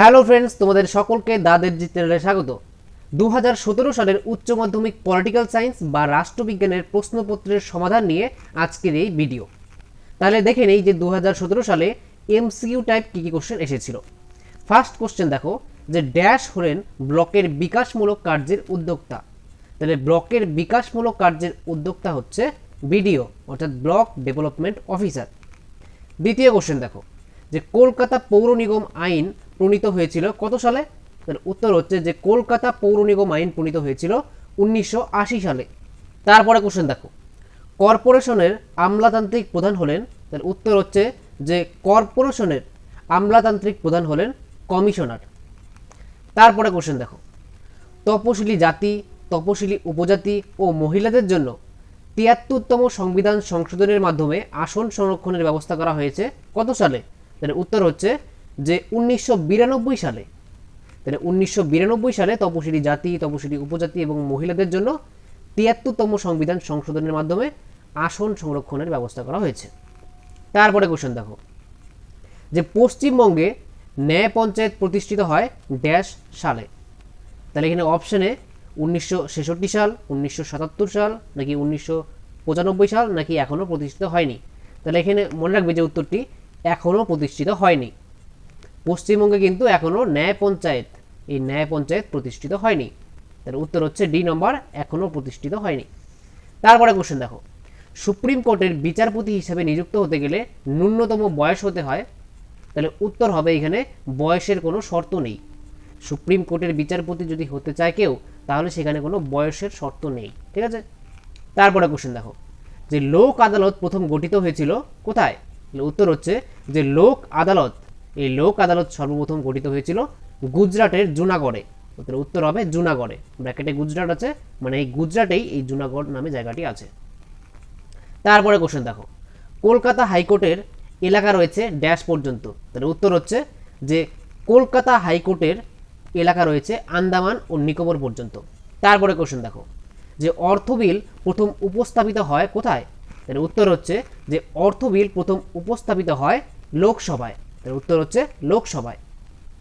Hello friends, তোমাদের সকলকে দাদের চ্যানেলে স্বাগত। দু হাজার সতেরো সালের উচ্চ মাধ্যমিক পলিটিক্যাল সায়েন্স বা রাষ্ট্রবিজ্ঞানের প্রশ্নপত্রের সমাধান নিয়ে আজকের এই ভিডিও। তাহলে দেখে নেই যে দু হাজার সতেরো সালে এমসিইউ টাইপ কী কী কোশ্চেন এসেছিল। ফার্স্ট কোশ্চেন দেখো, যে ড্যাশ হলেন ব্লকের বিকাশমূলক কার্যের উদ্যোক্তা। তাহলে ব্লকের বিকাশমূলক কার্যের উদ্যোক্তা হচ্ছে বিডিও, অর্থাৎ ব্লক ডেভেলপমেন্ট অফিসার। দ্বিতীয় কোশ্চেন দেখো, যে কলকাতা পৌর নিগম আইন প্রণীত হয়েছিল কত সালে? তার উত্তর হচ্ছে যে কলকাতা পৌর নিগম আইন প্রণীত হয়েছিল উনিশশো আশি সালে। তারপরে কোশ্চেন দেখো। কর্পোরেশনের আমলাতান্ত্রিক প্রধান হলেন, তার উত্তর হচ্ছে যে কর্পোরেশনের আমলাতান্ত্রিক প্রধান হলেন কমিশনার। তারপরে কোশ্চেন দেখো। তপশিলি জাতি, তপশিলি উপজাতি ও মহিলাদের জন্য তিয়াত্তরতম সংবিধান সংশোধনের মাধ্যমে আসন সংরক্ষণের ব্যবস্থা করা হয়েছে কত সালে? তাহলে উত্তর হচ্ছে যে উনিশশো বিরানব্বই সালে, তাহলে উনিশশো বিরানব্বই সালে তপশিলি জাতি, তপশিলি উপজাতি এবং মহিলাদের জন্য তিয়াত্তরতম সংবিধান সংশোধনের মাধ্যমে আসন সংরক্ষণের ব্যবস্থা করা হয়েছে। তারপরে কোশ্চেন দেখো। যে পশ্চিমবঙ্গে ন্যায় পঞ্চায়েত প্রতিষ্ঠিত হয় ড্যাশ সালে। তাহলে এখানে অপশনে উনিশশো সাল, উনিশশো সাতাত্তর সাল, নাকি উনিশশো পঁচানব্বই সাল, নাকি এখনও প্রতিষ্ঠিত হয়নি? তাহলে এখানে মনে রাখবে যে উত্তরটি এখনও প্রতিষ্ঠিত হয়নি। পশ্চিমবঙ্গে কিন্তু এখনও ন্যায় পঞ্চায়েত। এই ন্যায় পঞ্চায়েত প্রতিষ্ঠিত হয়নি। তার উত্তর হচ্ছে ডি নম্বর এখনও প্রতিষ্ঠিত হয়নি। তারপরে কোশ্চেন দেখো। সুপ্রিম কোর্টের বিচারপতি হিসেবে নিযুক্ত হতে গেলে ন্যূনতম বয়স হতে হয়। তাহলে উত্তর হবে এখানে বয়সের কোনো শর্ত নেই। সুপ্রিম কোর্টের বিচারপতি যদি হতে চায় কেউ, তাহলে সেখানে কোনো বয়সের শর্ত নেই। ঠিক আছে? তারপরে কোশ্চেন দেখো। যে লোক আদালত প্রথম গঠিত হয়েছিল কোথায়? উত্তর হচ্ছে যে লোক আদালত এই লোক আদালত সর্বপ্রথম গঠিত হয়েছিল গুজরাটের জুনাগড়ে। উত্তর হবে জুনাগড়ে। ব্র্যাকেটে গুজরাট আছে মানে এই গুজরাটেই এই জুনাগড় নামে জায়গাটি আছে। তারপরে কোশ্চেন দেখো। কলকাতা হাইকোর্টের এলাকা রয়েছে ড্যাশ পর্যন্ত। তাহলে উত্তর হচ্ছে যে কলকাতা হাইকোর্টের এলাকা রয়েছে আন্দামান ও নিকোবর পর্যন্ত। তারপরে কোশ্চেন দেখো। যে অর্থ বিল প্রথম উপস্থাপিত হয় কোথায়? তাহলে উত্তর হচ্ছে যে অর্থ বিল প্রথম উপস্থাপিত হয় লোকসভায়। তাহলে উত্তর হচ্ছে লোকসভায়।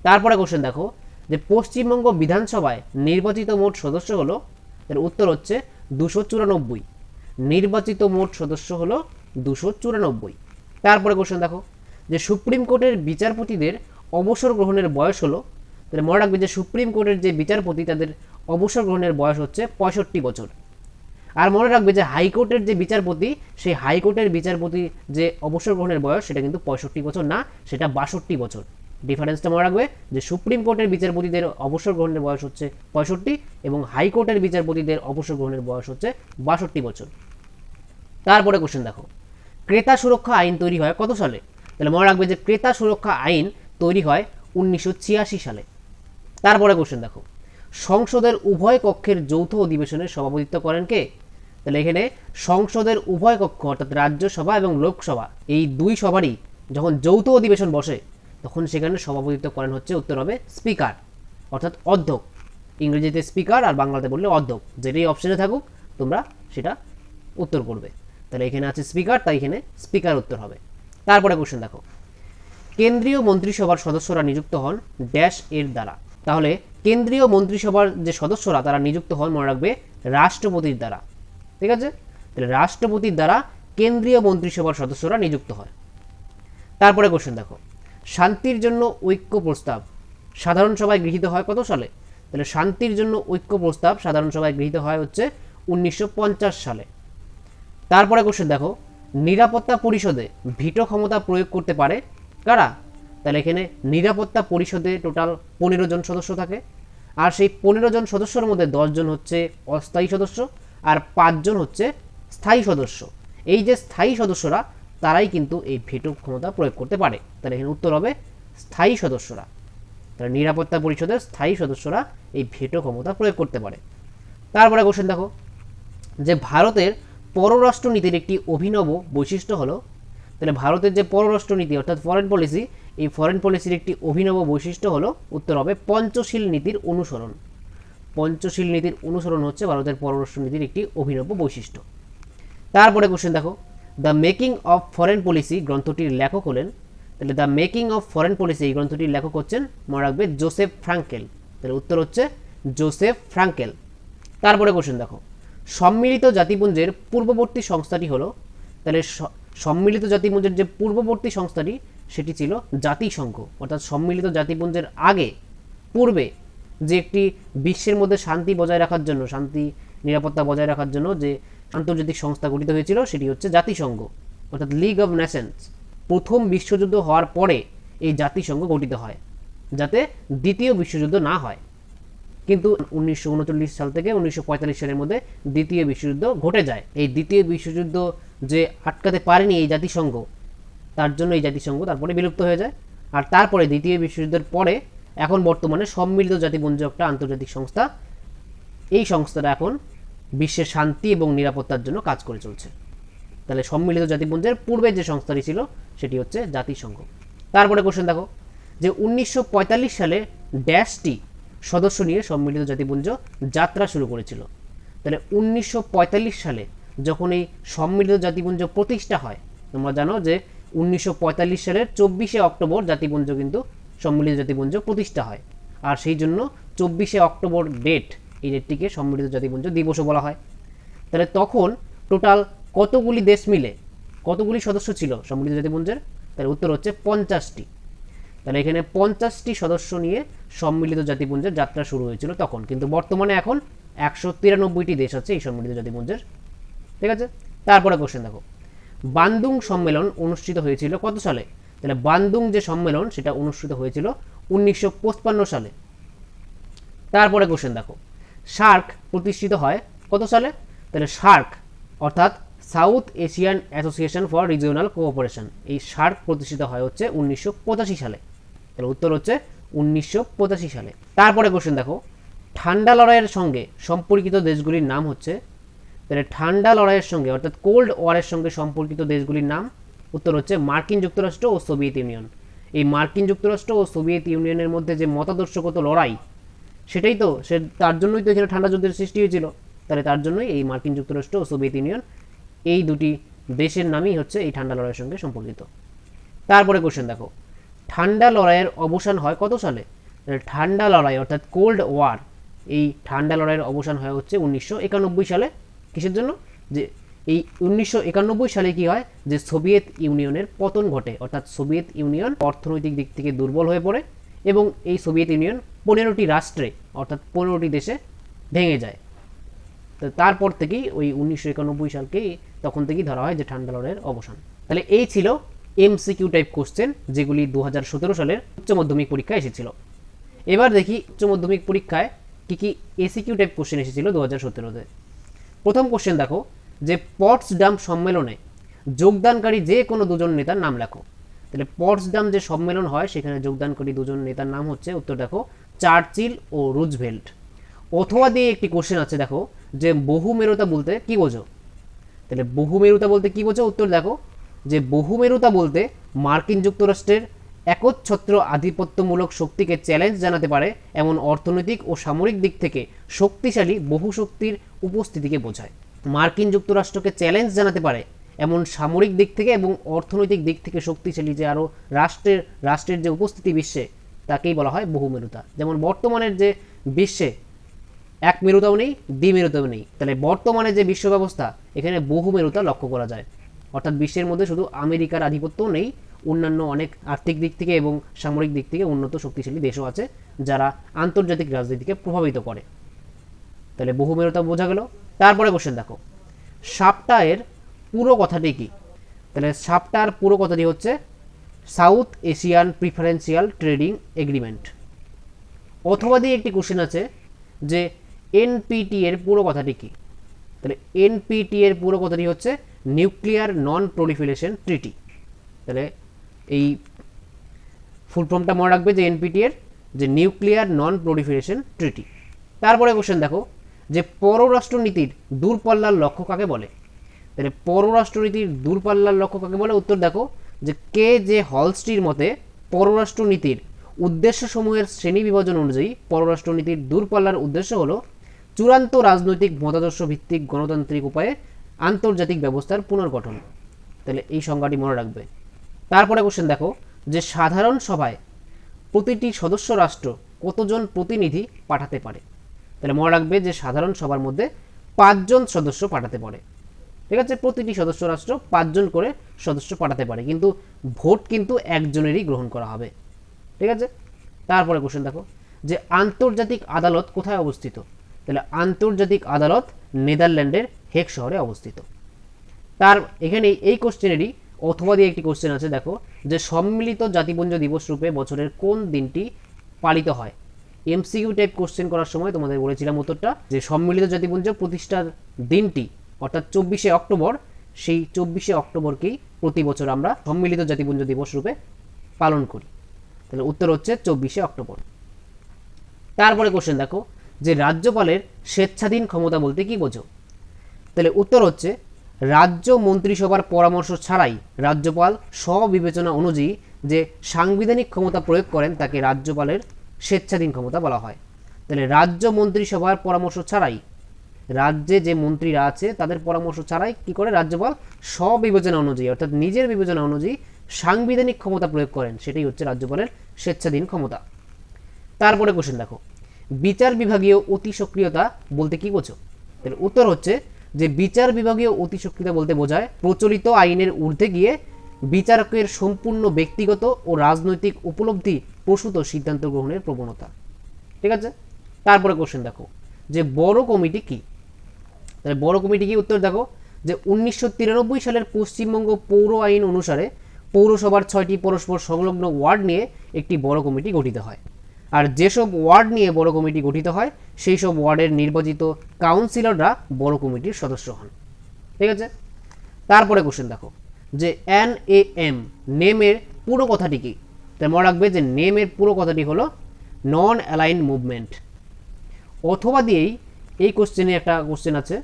তারপরে কোশ্চেন দেখো, যে পশ্চিমবঙ্গ বিধানসভায় নির্বাচিত মোট সদস্য হলো, এর উত্তর হচ্ছে দুশো চুরানব্বই। নির্বাচিত মোট সদস্য হলো দুশো চুরানব্বই। তারপরে কোশ্চেন দেখো, যে সুপ্রিম কোর্টের বিচারপতিদের অবসর গ্রহণের বয়স হলো, তাহলে মনে রাখবে যে সুপ্রিম কোর্টের যে বিচারপতি, তাদের অবসর গ্রহণের বয়স হচ্ছে পঁয়ষট্টি বছর। আর মনে রাখবে যে হাইকোর্টের যে বিচারপতি, সেই হাইকোর্টের বিচারপতি যে অবসর গ্রহণের বয়স, সেটা কিন্তু পঁয়ষট্টি বছর না, সেটা বাষট্টি বছর। ডিফারেন্সটা মনে রাখবে যে সুপ্রিম কোর্টের বিচারপতিদের অবসর গ্রহণের বয়স হচ্ছে পঁয়ষট্টি এবং হাইকোর্টের বিচারপতিদের অবসর গ্রহণের বয়স হচ্ছে বাষট্টি বছর। তারপরে কোশ্চেন দেখো। ক্রেতা সুরক্ষা আইন তৈরি হয় কত সালে? তাহলে মনে রাখবে যে ক্রেতা সুরক্ষা আইন তৈরি হয় উনিশশো ছিয়াশি সালে। তারপরে কোশ্চেন দেখো। সংসদের উভয় কক্ষের যৌথ অধিবেশনের সভাপতিত্ব করেন কে? তাহলে এখানে সংসদের উভয় কক্ষ, অর্থাৎ রাজ্যসভা এবং লোকসভা, এই দুই সভারই যখন যৌথ অধিবেশন বসে, তখন সেখানে সভাপতিত্ব করেন হচ্ছে উত্তর হবে স্পিকার, অর্থাৎ অধ্যক্ষ। ইংরেজিতে স্পিকার আর বাংলাতে বললে অধ্যক্ষ। যেটাই অপশনে থাকুক, তোমরা সেটা উত্তর করবে। তাহলে এখানে আছে স্পিকার, তাই এখানে স্পিকার উত্তর হবে। তারপরে কোশ্চেন দেখো। কেন্দ্রীয় মন্ত্রিসভার সদস্যরা নিযুক্ত হন ড্যাশ এর দ্বারা। তাহলে কেন্দ্রীয় মন্ত্রিসভার যে সদস্যরা, তারা নিযুক্ত হন, মনে রাখবে, রাষ্ট্রপতির দ্বারা। ঠিক আছে? তাহলে রাষ্ট্রপতির দ্বারা কেন্দ্রীয় মন্ত্রিসভার সদস্যরা নিযুক্ত হয়। তারপরে কোশ্চেন দেখো। শান্তির জন্য ঐক্য প্রস্তাব সাধারণ সভায় গৃহীত হয় কত সালে? তাহলে শান্তির জন্য ঐক্য প্রস্তাব সাধারণ সভায় গৃহীত হয় হচ্ছে উনিশশো পঞ্চাশ সালে। তারপরে কোশ্চেন দেখো। নিরাপত্তা পরিষদে ভিটো ক্ষমতা প্রয়োগ করতে পারে কারা? তাহলে এখানে নিরাপত্তা পরিষদে টোটাল পনেরো জন সদস্য থাকে। আর সেই পনেরো জন সদস্যর মধ্যে দশজন হচ্ছে অস্থায়ী সদস্য। আর পাঁচজন হচ্ছে স্থায়ী সদস্য। এই যে স্থায়ী সদস্যরা, তারাই কিন্তু এই ভেটো ক্ষমতা প্রয়োগ করতে পারে। তাহলে এখানে উত্তর হবে স্থায়ী সদস্যরা। তাহলে নিরাপত্তা পরিষদের স্থায়ী সদস্যরা এই ভেটো ক্ষমতা প্রয়োগ করতে পারে। তারপরে কোশ্চেন দেখো, যে ভারতের পররাষ্ট্র নীতির একটি অভিনব বৈশিষ্ট্য হলো, তাহলে ভারতের যে পররাষ্ট্র নীতি অর্থাৎ ফরেন পলিসি এই ফরেন পলিসির একটি অভিনব বৈশিষ্ট্য হলো, উত্তর হবে পঞ্চশীল নীতির অনুসরণ। পঞ্চশীল নীতির অনুসরণ হচ্ছে ভারতের পররাষ্ট্র নীতির একটি অভিনব বৈশিষ্ট্য। তারপরে কোশ্চেন দেখো। The making of foreign policy গ্রন্থটির লেখক হলেন, তাহলে the making of foreign policy এই গ্রন্থটির লেখক হচ্ছেন, মনে রাখবে জোসেফ ফ্রাঙ্কেল তাহলে উত্তর হচ্ছে জোসেফ ফ্রাঙ্কেল তারপরে কোশ্চেন দেখো। সম্মিলিত জাতিপুঞ্জের পূর্ববর্তী সংস্থাটি হলো, তাহলে সম্মিলিত জাতিপুঞ্জের যে পূর্ববর্তী সংস্থাটি, সেটি ছিল জাতিসংঘ। অর্থাৎ সম্মিলিত জাতিপুঞ্জের আগে, পূর্বে যে একটি বিশ্বের মধ্যে শান্তি বজায় রাখার জন্য, শান্তি, নিরাপত্তা বজায় রাখার জন্য যে আন্তর্জাতিক সংস্থা গঠিত হয়েছিল, সেটি হচ্ছে জাতিসংঘ, অর্থাৎ লিগ অব নেশনস প্রথম বিশ্বযুদ্ধ হওয়ার পরে এই জাতিসংঘ গঠিত হয়, যাতে দ্বিতীয় বিশ্বযুদ্ধ না হয়। কিন্তু উনিশশো উনচল্লিশ সাল থেকে উনিশশো পঁয়তাল্লিশ সালের মধ্যে দ্বিতীয় বিশ্বযুদ্ধ ঘটে যায়। এই দ্বিতীয় বিশ্বযুদ্ধ যে আটকাতে পারেনি এই জাতিসংঘ, তার জন্য এই জাতিসংঘ তারপরে বিলুপ্ত হয়ে যায়। আর তারপরে দ্বিতীয় বিশ্বযুদ্ধের পরে এখন বর্তমানে সম্মিলিত জাতিপুঞ্জ একটা আন্তর্জাতিক সংস্থা। এই সংস্থাটা এখন বিশ্বের শান্তি এবং নিরাপত্তার জন্য কাজ করে চলছে। তাহলে সম্মিলিত জাতিপুঞ্জের পূর্বে যে সংস্থাটি ছিল, সেটি হচ্ছে জাতিসংঘ। তারপরে কোশ্চেন দেখো, যে উনিশশো পঁয়তাল্লিশ সালে ড্যাশটি সদস্য নিয়ে সম্মিলিত জাতিপুঞ্জ যাত্রা শুরু করেছিল। তাহলে উনিশশো পঁয়তাল্লিশ সালে যখন এই সম্মিলিত জাতিপুঞ্জ প্রতিষ্ঠা হয়, তোমরা জানো যে উনিশশো পঁয়তাল্লিশ সালের চব্বিশে অক্টোবর জাতিপুঞ্জ কিন্তু সম্মিলিত জাতিপুঞ্জ প্রতিষ্ঠা হয়। আর সেই জন্য চব্বিশে অক্টোবর ডেট এই ডেটটিকে সম্মিলিত জাতিপুঞ্জ দিবসও বলা হয়। তাহলে তখন টোটাল কতগুলি দেশ মিলে, কতগুলি সদস্য ছিল সম্মিলিত জাতিপুঞ্জের? তাহলে উত্তর হচ্ছে পঞ্চাশটি। তাহলে এখানে পঞ্চাশটি সদস্য নিয়ে সম্মিলিত জাতিপুঞ্জের যাত্রা শুরু হয়েছিল তখন। কিন্তু বর্তমানে এখন একশো তিরানব্বইটি দেশ আছে এই সম্মিলিত জাতিপুঞ্জের। ঠিক আছে? তারপরে কোশ্চেন দেখো। বান্দুং সম্মেলন অনুষ্ঠিত হয়েছিল কত সালে? তাহলে বান্দুং যে সম্মেলন সেটা অনুষ্ঠিত হয়েছিল উনিশশো সালে। তারপরে কোশ্চেন দেখো। সার্ক প্রতিষ্ঠিত হয় কত সালে? তাহলে সার্ক অর্থাৎ South Asian Association for Regional Cooperation. এই সার্ক প্রতিষ্ঠিত হয় হচ্ছে উনিশশো পঁচাশি সালে। তাহলে উত্তর হচ্ছে উনিশশো পঁচাশি সালে। তারপরে কোশ্চেন দেখো। ঠান্ডা লড়াইয়ের সঙ্গে সম্পর্কিত দেশগুলির নাম হচ্ছে, তাহলে ঠান্ডা লড়াইয়ের সঙ্গে অর্থাৎ কোল্ড ওয়ারের সঙ্গে সম্পর্কিত দেশগুলির নাম উত্তর হচ্ছে মার্কিন যুক্তরাষ্ট্র ও সোভিয়েত ইউনিয়ন। এই মার্কিন যুক্তরাষ্ট্র ও সোভিয়েত ইউনিয়নের মধ্যে যে মতাদর্শগত লড়াই, সেটাই তো, সে তার জন্যই তো এখানে ঠান্ডা যুদ্ধের সৃষ্টি হয়েছিল। তাহলে তার জন্যই এই মার্কিন যুক্তরাষ্ট্র ও সোভিয়েত ইউনিয়ন এই দুটি দেশের নামই হচ্ছে এই ঠান্ডা লড়াইয়ের সঙ্গে সম্পর্কিত। তারপরে কোশ্চেন দেখো। ঠান্ডা লড়াইয়ের অবসান হয় কত সালে? ঠান্ডা লড়াই অর্থাৎ কোল্ড ওয়ার, এই ঠান্ডা লড়াইয়ের অবসান হয় হচ্ছে উনিশশো একানব্বই সালে। কিসের জন্য? যে এই উনিশশো একানব্বই সালে কি হয়? যে সোভিয়েত ইউনিয়নের পতন ঘটে। অর্থাৎ সোভিয়েত ইউনিয়ন অর্থনৈতিক দিক থেকে দুর্বল হয়ে পড়ে এবং এই সোভিয়েত ইউনিয়ন পনেরোটি রাষ্ট্রে, অর্থাৎ পনেরোটি দেশে ভেঙে যায়। তো তারপর থেকেই ওই উনিশশো একানব্বই সালকেই তখন থেকেই ধরা হয় যে ঠান্ডা লড়াইয়ের অবসান। তাহলে এই ছিল এমসিকিউ টাইপ কোশ্চেন, যেগুলি দু হাজার সতেরো সালের উচ্চ মাধ্যমিক পরীক্ষায় এসেছিল। এবার দেখি উচ্চ মাধ্যমিক পরীক্ষায় কি কি এসিকিউ টাইপ কোশ্চেন এসেছিল দু হাজার সতেরোতে। প্রথম কোশ্চেন দেখো যে পটসডাম সম্মেলনে যোগদানকারী যে কোনো দুজন নেতার নাম লেখো। তাহলে পটসডাম যে সম্মেলন হয়, সেখানে যোগদানকারী দুজন নেতার নাম হচ্ছে, উত্তর দেখো, চার্চিল ও রুজভেল্ট। অথবা দিয়ে একটি কোশ্চেন আছে, দেখো, যে বহুমেরুতা বলতে কি বোঝো? তাহলে বহুমেরুতা বলতে কি বোঝো? উত্তর দেখো, যে বহুমেরুতা বলতে মার্কিন যুক্তরাষ্ট্রের একচ্ছত্র আধিপত্যমূলক শক্তিকে চ্যালেঞ্জ জানাতে পারে, এমন অর্থনৈতিক ও সামরিক দিক থেকে শক্তিশালী বহু শক্তির উপস্থিতিকে বোঝায়। মার্কিন যুক্তরাষ্ট্রকে চ্যালেঞ্জ জানাতে পারে এমন সামরিক দিক থেকে এবং অর্থনৈতিক দিক থেকে শক্তিশালী যে আরও রাষ্ট্রের রাষ্ট্রের যে উপস্থিতি বিশ্বে, তাকেই বলা হয় বহুমেরুতা। যেমন বর্তমানের যে বিশ্বে এক মেরুতাও নেই দ্বিমেরুতাও নেই। তাহলে বর্তমানে যে বিশ্ব ব্যবস্থা, এখানে বহু মেরুতা লক্ষ্য করা যায়। অর্থাৎ বিশ্বের মধ্যে শুধু আমেরিকার আধিপত্য নেই, অন্যান্য অনেক আর্থিক দিক থেকে এবং সামরিক দিক থেকে উন্নত শক্তিশালী দেশও আছে, যারা আন্তর্জাতিক রাজনীতিকে প্রভাবিত করে। তাহলে বহু মেরুতা বোঝা গেল। তারপরে কোশ্চেন দেখো। সাপটায়ের পুরো কথাটি কি? তাহলে সাপটার পুরো কথাটি হচ্ছে South Asian preferential trading agreement. অথবা দিয়ে একটি কোশ্চেন আছে যে এনপিটি এর পুরো কথাটি কি? তাহলে এনপিটি এর পুরো কথাটি হচ্ছে নিউক্লিয়ার নন প্রলিফারেশন ট্রিটি তাহলে এই ফুল ফর্মটা মনে রাখবে যে এনপিটি এর যে নিউক্লিয়ার নন প্রলিফারেশন ট্রিটি তারপরে কোশ্চেন দেখো যে পররাষ্ট্রনীতির দূরপাল্লার লক্ষ্য কাকে বলে? তাহলে পররাষ্ট্রনীতির দূরপাল্লার লক্ষ্য কাকে বলে? উত্তর দেখো, যে কে যে হলস্টির মতে পররাষ্ট্রনীতির উদ্দেশ্যসমূহের শ্রেণি বিভাজন অনুযায়ী পররাষ্ট্রনীতির দূরপাল্লার উদ্দেশ্য হলো চূড়ান্ত রাজনৈতিক মতাদর্শ ভিত্তিক গণতান্ত্রিক উপায়ে আন্তর্জাতিক ব্যবস্থার পুনর্গঠন। তাহলে এই সংজ্ঞাটি মনে রাখবে। তারপরে কোশ্চেন দেখো, যে সাধারণ সভায় প্রতিটি সদস্য রাষ্ট্র কতজন প্রতিনিধি পাঠাতে পারে? তাহলে মনে রাখবে যে সাধারণ সভার মধ্যে পাঁচজন সদস্য পাঠাতে পারে। ঠিক আছে? প্রতিটি সদস্য রাষ্ট্র পাঁচজন করে সদস্য পাঠাতে পারে। কিন্তু ভোট কিন্তু একজনেরই গ্রহণ করা হবে। ঠিক আছে? তারপরে কোশ্চেন দেখো। যে আন্তর্জাতিক আদালত কোথায় অবস্থিত? তাহলে আন্তর্জাতিক আদালত নেদারল্যান্ডের হেক শহরে অবস্থিত। তার এখানে এই কোশ্চেনেরই অথবা দিয়ে একটি কোশ্চেন আছে, দেখো। যে সম্মিলিত জাতিপুঞ্জ দিবস রূপে বছরের কোন দিনটি পালিত হয়? এমসিকিউ টাইপ কোশ্চেন করার সময় তোমাদের বলেছিলাম উত্তরটা, যে সম্মিলিত জাতিপুঞ্জ প্রতিষ্ঠার দিনটি, অর্থাৎ চব্বিশে অক্টোবর, সেই চব্বিশে অক্টোবরকেই প্রতি বছর আমরা সম্মিলিত জাতিপুঞ্জ দিবস রূপে পালন করি। তাহলে উত্তর হচ্ছে চব্বিশে অক্টোবর। তারপরে কোশ্চেন দেখো, যে রাজ্যপালের স্বেচ্ছাধীন ক্ষমতা বলতে কি বোঝো? তাহলে উত্তর হচ্ছে, রাজ্য মন্ত্রিসভার পরামর্শ ছাড়াই রাজ্যপাল স্ববিবেচনা অনুযায়ী যে সাংবিধানিক ক্ষমতা প্রয়োগ করেন, তাকে রাজ্যপালের স্বেচ্ছাধীন ক্ষমতা বলা হয়। তাহলে রাজ্য মন্ত্রিসভার পরামর্শ ছাড়াই রাজ্যে যে মন্ত্রীরা আছে, তাদের পরামর্শ ছাড়াই কি করে রাজ্যপাল স্ববিবেচনা অনুযায়ী, অর্থাৎ নিজের বিবেচনা অনুযায়ী সাংবিধানিক ক্ষমতা প্রয়োগ করেন, সেটাই হচ্ছে রাজ্যপালের স্বেচ্ছাধীন ক্ষমতা। তারপরে কোশ্চেন দেখো। বিচার বিভাগীয় অতি সক্রিয়তা বলতে কি বোঝো? তাহলে উত্তর হচ্ছে যে বিচার বিভাগীয় অতি সক্রিয়তা বলতে বোঝায় প্রচলিত আইনের ঊর্ধ্বে গিয়ে বিচারকের সম্পূর্ণ ব্যক্তিগত ও রাজনৈতিক উপলব্ধি প্রসূত সিদ্ধান্ত গ্রহণের প্রবণতা। ঠিক আছে? তারপরে কোশ্চেন দেখো, যে বড় কমিটি কি? তাহলে বড় কমিটি কি? উত্তর দেখো, যে উনিশশো তিরানব্বই সালের পশ্চিমবঙ্গ পৌর আইন অনুসারে পৌরসভার ছয়টি পরস্পর সংলগ্ন ওয়ার্ড নিয়ে একটি বড় কমিটি গঠিত হয়। আর যেসব ওয়ার্ড নিয়ে বড় কমিটি গঠিত হয় সেই সব ওয়ার্ডের নির্বাচিত কাউন্সিলররা বড় কমিটির সদস্য হন। ঠিক আছে? তারপরে কোশ্চেন দেখো, যে এন এ এম নেমের পুরো কথাটি কি? তাই মনে রাখবে যে নেমের পুরো কথাটি হলো নন অ্যালাইন মুভমেন্ট অথবা দিয়েই এই কোশ্চেনে একটা কোশ্চেন আছে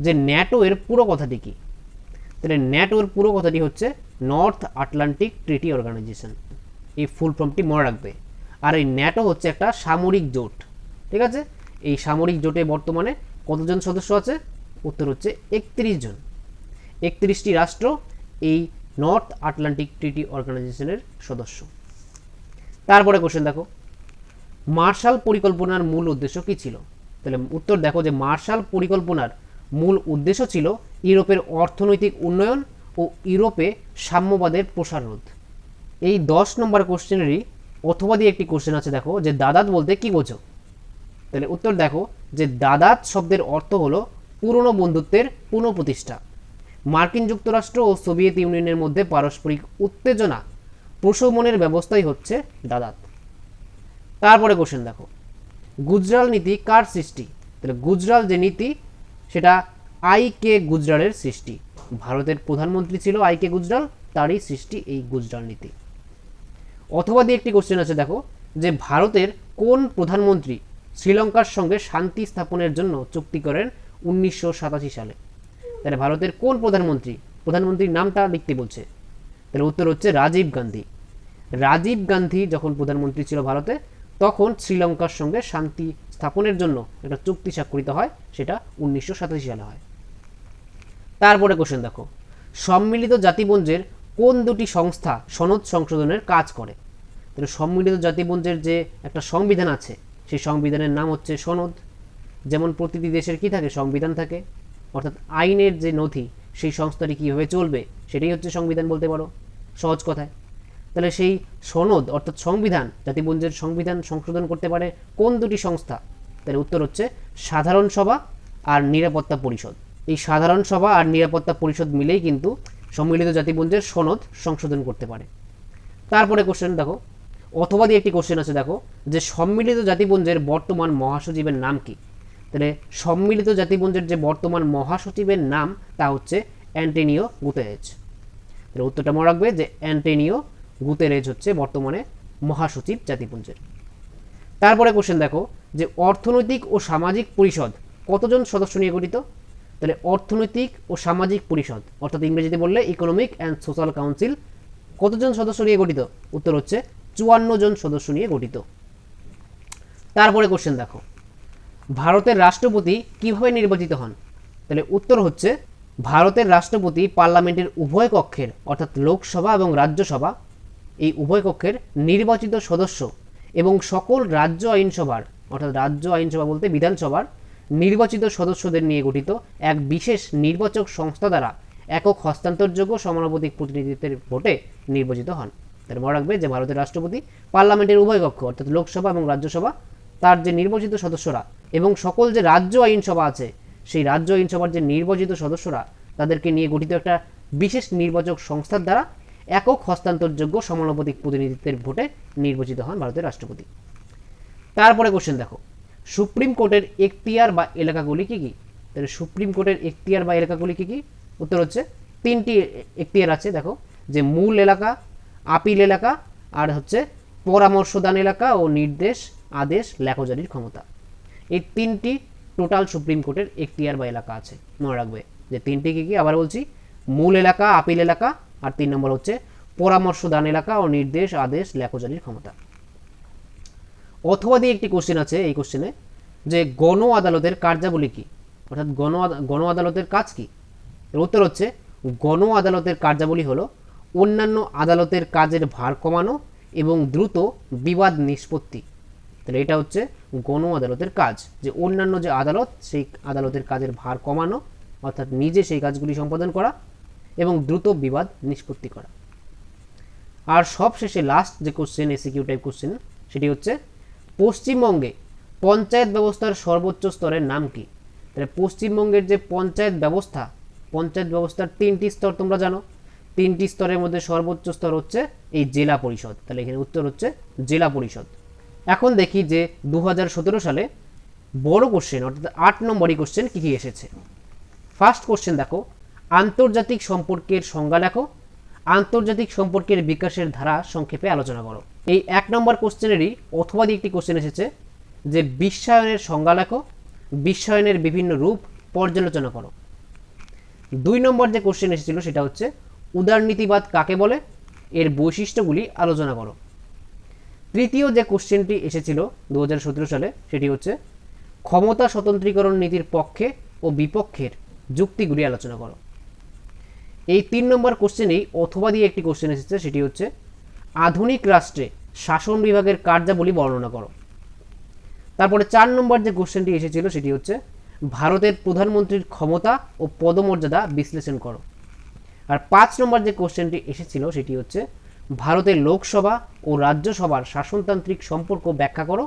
যে ন্যাটো এর পুরো কথাটি কী? তাহলে ন্যাটোর পুরো কথাটি হচ্ছে নর্থ আটলান্টিক ট্রিটি অর্গানাইজেশন এই ফুল ফর্মটি মনে রাখবে। আর এই ন্যাটো হচ্ছে একটা সামরিক জোট। ঠিক আছে? এই সামরিক জোটে বর্তমানে কতজন সদস্য আছে? উত্তর হচ্ছে একত্রিশ জন। একত্রিশটি রাষ্ট্র এই নর্থ আটলান্টিক ট্রিটি অর্গানাইজেশনের সদস্য। তারপরে কোশ্চেন দেখো। মার্শাল পরিকল্পনার মূল উদ্দেশ্য কী ছিল? তাহলে উত্তর দেখো যে মার্শাল পরিকল্পনার মূল উদ্দেশ্য ছিল ইউরোপের অর্থনৈতিক উন্নয়ন ও ইউরোপে সাম্যবাদের প্রসার রোধ। এই দশ নম্বর কোশ্চেনেরই অথবা দিয়ে একটি কোশ্চেন আছে দেখো যে দাদাত বলতে কি বোঝো? তাহলে উত্তর দেখো যে দাদাত শব্দের অর্থ হলো পুরনো বন্ধুত্বের পুনঃপ্রতিষ্ঠা। মার্কিন যুক্তরাষ্ট্র ও সোভিয়েত ইউনিয়নের মধ্যে পারস্পরিক উত্তেজনা প্রশমনের ব্যবস্থাই হচ্ছে দাদাত। তারপরে কোশ্চেন দেখো। গুজরাল নীতি কার সৃষ্টি? তাহলে গুজরাল যে নীতি, সেটা আই কে গুজরালের সৃষ্টি। ভারতের প্রধানমন্ত্রী ছিল আই কে গুজরাল, তারই সৃষ্টি এই গুজরাল নীতি। অথবা দিয়ে একটি কোশ্চেন আছে দেখো, যে ভারতের কোন প্রধানমন্ত্রী শ্রীলঙ্কার সঙ্গে শান্তি স্থাপনের জন্য চুক্তি করেন উনিশশো সাতাশি সালে? তাহলে ভারতের কোন প্রধানমন্ত্রী? প্রধানমন্ত্রীর নামটা লিখতে বলছে। তাহলে উত্তর হচ্ছে রাজীব গান্ধী। রাজীব গান্ধী যখন প্রধানমন্ত্রী ছিল ভারতে, তখন শ্রীলঙ্কার সঙ্গে শান্তি স্থাপনের জন্য একটা চুক্তি স্বাক্ষরিত হয়, সেটা উনিশশো সাতাশি সালে হয়। তারপরে কোশ্চেন দেখো। সম্মিলিত জাতিপুঞ্জের কোন দুটি সংস্থা সনদ সংশোধনের কাজ করে? তাহলে সম্মিলিত জাতিপুঞ্জের যে একটা সংবিধান আছে, সেই সংবিধানের নাম হচ্ছে সনদ। যেমন প্রতিটি দেশের কি থাকে? সংবিধান থাকে। অর্থাৎ আইনের যে নথি, সেই সংস্থাটি কীভাবে চলবে, সেটাই হচ্ছে সংবিধান বলতে পারো। সহজ কথায়। তাহলে সেই সনদ, অর্থাৎ সংবিধান, জাতিপুঞ্জের সংবিধান সংশোধন করতে পারে কোন দুটি সংস্থা? তাহলে উত্তর হচ্ছে সাধারণ সভা আর নিরাপত্তা পরিষদ। এই সাধারণ সভা আর নিরাপত্তা পরিষদ মিলেই কিন্তু সম্মিলিত জাতিপুঞ্জের সনদ সংশোধন করতে পারে। তারপরে কোশ্চেন দেখো। অথবা দিয়ে একটি কোশ্চেন আছে দেখো, যে সম্মিলিত জাতিপুঞ্জের বর্তমান মহাসচিবের নাম কি? তাহলে সম্মিলিত জাতিপুঞ্জের যে বর্তমান মহাসচিবের নাম, তা হচ্ছে অ্যান্টেনিও গুতেরেজ। তাহলে উত্তরটা মনে রাখবে যে অ্যান্টেনিও গুতেরেজ হচ্ছে বর্তমানে মহাসচিব জাতিপুঞ্জের। তারপরে কোশ্চেন দেখো, যে অর্থনৈতিক ও সামাজিক পরিষদ কতজন সদস্য নিয়ে গঠিত? তাহলে অর্থনৈতিক ও সামাজিক পরিষদ, অর্থাৎ ইংরেজিতে বললে ইকোনমিক অ্যান্ড সোশ্যাল কাউন্সিল কতজন সদস্য নিয়ে গঠিত? উত্তর হচ্ছে চুয়ান্ন জন সদস্য নিয়ে গঠিত। তারপরে কোশ্চেন দেখো ভারতের রাষ্ট্রপতি কীভাবে নির্বাচিত হন? তাহলে উত্তর হচ্ছে, ভারতের রাষ্ট্রপতি পার্লামেন্টের উভয় কক্ষের, অর্থাৎ লোকসভা এবং রাজ্যসভা, এই উভয় কক্ষের নির্বাচিত সদস্য এবং সকল রাজ্য আইনসভার, অর্থাৎ রাজ্য আইনসভা বলতে বিধানসভার, নির্বাচিত সদস্যদের নিয়ে গঠিত এক বিশেষ নির্বাচক সংস্থা দ্বারা একক হস্তান্তরযোগ্য সমানুপাতিক প্রতিনিধিত্বের ভোটে নির্বাচিত হন। তার মনে রাখবে যে ভারতের রাষ্ট্রপতি পার্লামেন্টের উভয় কক্ষ, অর্থাৎ লোকসভা এবং রাজ্যসভা তার যে নির্বাচিত সদস্যরা এবং সকল যে রাজ্য আইনসভা আছে, সেই রাজ্য আইনসভার যে নির্বাচিত সদস্যরা, তাদেরকে নিয়ে গঠিত একটা বিশেষ নির্বাচক সংস্থার দ্বারা একক হস্তান্তরযোগ্য সমানুপাতিক প্রতিনিধিত্বের ভোটে নির্বাচিত হন ভারতের রাষ্ট্রপতি। তারপরে কোশ্চেন দেখো। সুপ্রিম কোর্টের এখতিয়ার বা এলাকাগুলি কি কি? তাহলে সুপ্রিম কোর্টের এখতিয়ার বা এলাকাগুলি কি কি? উত্তর হচ্ছে তিনটি এখতিয়ার আছে, দেখো। যে মূল এলাকা, আপিল এলাকা, আর হচ্ছে পরামর্শদান এলাকা ও নির্দেশ আদেশ লেখজারির ক্ষমতা। এই তিনটি টোটাল সুপ্রিম কোর্টের এখতিয়ার বা এলাকা আছে, মনে রাখবে। যে তিনটি কি কি আবার বলছি? মূল এলাকা, আপিল এলাকা, আর তিন নম্বর হচ্ছে পরামর্শদান এলাকা ও নির্দেশ, আদেশ লেখজারির ক্ষমতা। অথবা দিয়ে একটি কোশ্চেন আছে এই কোশ্চেনে যে গণ আদালতের কার্যাবলী কি? অর্থাৎ গণ গণ আদালতের কাজ কি? এর উত্তর হচ্ছে, গণ আদালতের কার্যাবলী হলো অন্যান্য আদালতের কাজের ভার কমানো এবং দ্রুত বিবাদ নিষ্পত্তি। তাহলে এটা হচ্ছে গণ আদালতের কাজ। যে অন্যান্য যে আদালত, সেই আদালতের কাজের ভার কমানো, অর্থাৎ নিজে সেই কাজগুলি সম্পাদন করা এবং দ্রুত বিবাদ নিষ্পত্তি করা। আর সবশেষে লাস্ট যে কোশ্চেন এসিকিউ টাইপ কোশ্চেন সেটি হচ্ছে পশ্চিমবঙ্গে পঞ্চায়েত ব্যবস্থার সর্বোচ্চ স্তরের নাম কি? তাহলে পশ্চিমবঙ্গের যে পঞ্চায়েত ব্যবস্থা, পঞ্চায়েত ব্যবস্থার তিনটি স্তর তোমরা জানো। তিনটি স্তরের মধ্যে সর্বোচ্চ স্তর হচ্ছে এই জেলা পরিষদ। তাহলে এখানে উত্তর হচ্ছে জেলা পরিষদ। এখন দেখি যে দু হাজার সতেরো সালে বড় কোশ্চেন অর্থাৎ আট নম্বরই কোশ্চেন কী কী এসেছে? ফার্স্ট কোশ্চেন দেখো, আন্তর্জাতিক সম্পর্কের সংজ্ঞা লেখো, আন্তর্জাতিক সম্পর্কের বিকাশের ধারা সংক্ষেপে আলোচনা করো। এই এক নম্বর কোশ্চেনেরই অথবা একটি কোশ্চেন এসেছে, যে বিশ্বায়নের সংজ্ঞা লেখো, বিশ্বায়নের বিভিন্ন রূপ পর্যালোচনা করো। দুই নম্বর যে কোশ্চেন এসেছিল সেটা হচ্ছে, উদারনীতিবাদ কাকে বলে? এর বৈশিষ্ট্যগুলি আলোচনা করো। তৃতীয় যে কোশ্চেনটি এসেছিল দু হাজার সতেরো সালে, সেটি হচ্ছে ক্ষমতা স্বতন্ত্রীকরণ নীতির পক্ষে ও বিপক্ষের যুক্তিগুলি আলোচনা করো। এই তিন নম্বর কোশ্চেনেই অথবা দিয়ে একটি কোশ্চেন এসেছে, সেটি হচ্ছে আধুনিক রাষ্ট্রে শাসন বিভাগের কার্যাবলী বর্ণনা করো। তারপরে চার নম্বর যে কোশ্চেনটি এসেছিল, সেটি হচ্ছে ভারতের প্রধানমন্ত্রীর ক্ষমতা ও পদমর্যাদা বিশ্লেষণ করো। আর পাঁচ নম্বর যে কোশ্চেনটি এসেছিল, সেটি হচ্ছে ভারতের লোকসভা ও রাজ্যসভার শাসনতান্ত্রিক সম্পর্ক ব্যাখ্যা করো।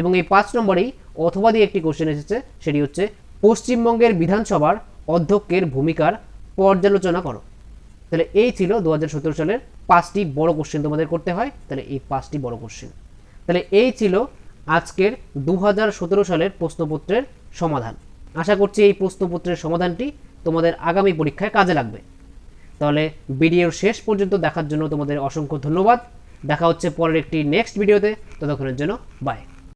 এবং এই পাঁচ নম্বরেই অথবা দিয়ে একটি কোশ্চেন এসেছে, সেটি হচ্ছে, পশ্চিমবঙ্গের বিধানসভার অধ্যক্ষের ভূমিকার পর্যালোচনা করো। তাহলে এই ছিল দু হাজার সতেরো সালের পাঁচটি বড় কোশ্চেন তোমাদের করতে হয়। তাহলে এই পাঁচটি বড় কোশ্চেন তাহলে এই ছিল আজকের দু হাজার সতেরো সালের প্রশ্নপত্রের সমাধান। আশা করছি এই প্রশ্নপত্রের সমাধানটি তোমাদের আগামী পরীক্ষায় কাজে লাগবে। তাহলে ভিডিওর শেষ পর্যন্ত দেখার জন্য তোমাদের অসংখ্য ধন্যবাদ। দেখা হচ্ছে পরের একটি নেক্সট ভিডিওতে ততক্ষণের জন্য বাই